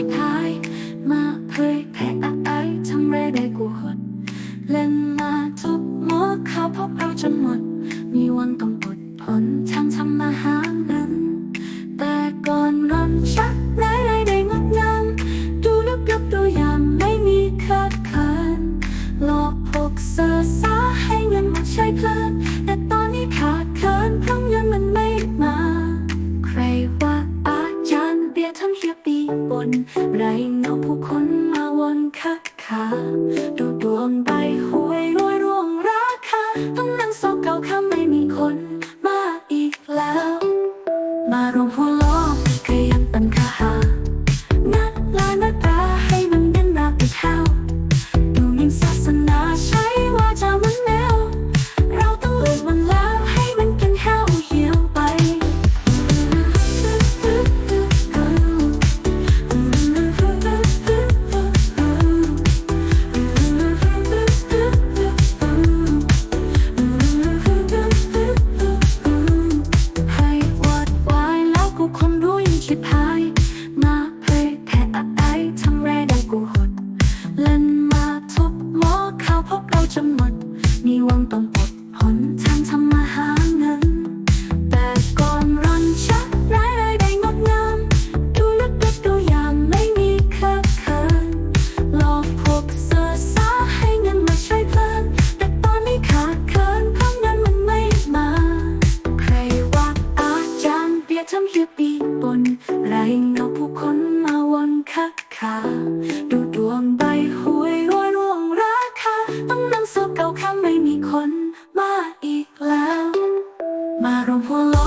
ชิบหาย มาเผยแผ่อะไรทำไรได้กูหด เล่นมาทุกหมอข่าวพบเอาจนหมด มีวันต้องอดทนทั้งทำมาหาเงิน แต่ก่อนรันชักไรไรได้งดงามดูลึกลับตัวอย่างไม่มีคิดเขินหลอกพกเสือสาให้เงินมาใช้เพลินแต่ตอนนี้ขาดเคินเพราะเงินมันไม่มา ใครว่าอาจารย์เบียร์ทำเฮียปีบ นไรเงาผู้คนมาวนคักขาดูดวงใบหวยรวยร่วงราคาต้องนั่งสอบ จะหมด มีวังต้องอดหนทางทำมาหาเงิน แต่ก่อนร้อนชักร้ายเลยได้งดงาม ดูเล็กเล็กตัย่างไม่มีเคอะเขินหลอกพวกเสือสาให้เงินมาใช้เพลิน แต่ตอนนี้ขาดเขินเพราะเงินมันไม่มา ใครว่าอาจารย์เบียทำเฮียปีบนไรเงาผู้คนมาวนคักขาดูดวงใบห 融化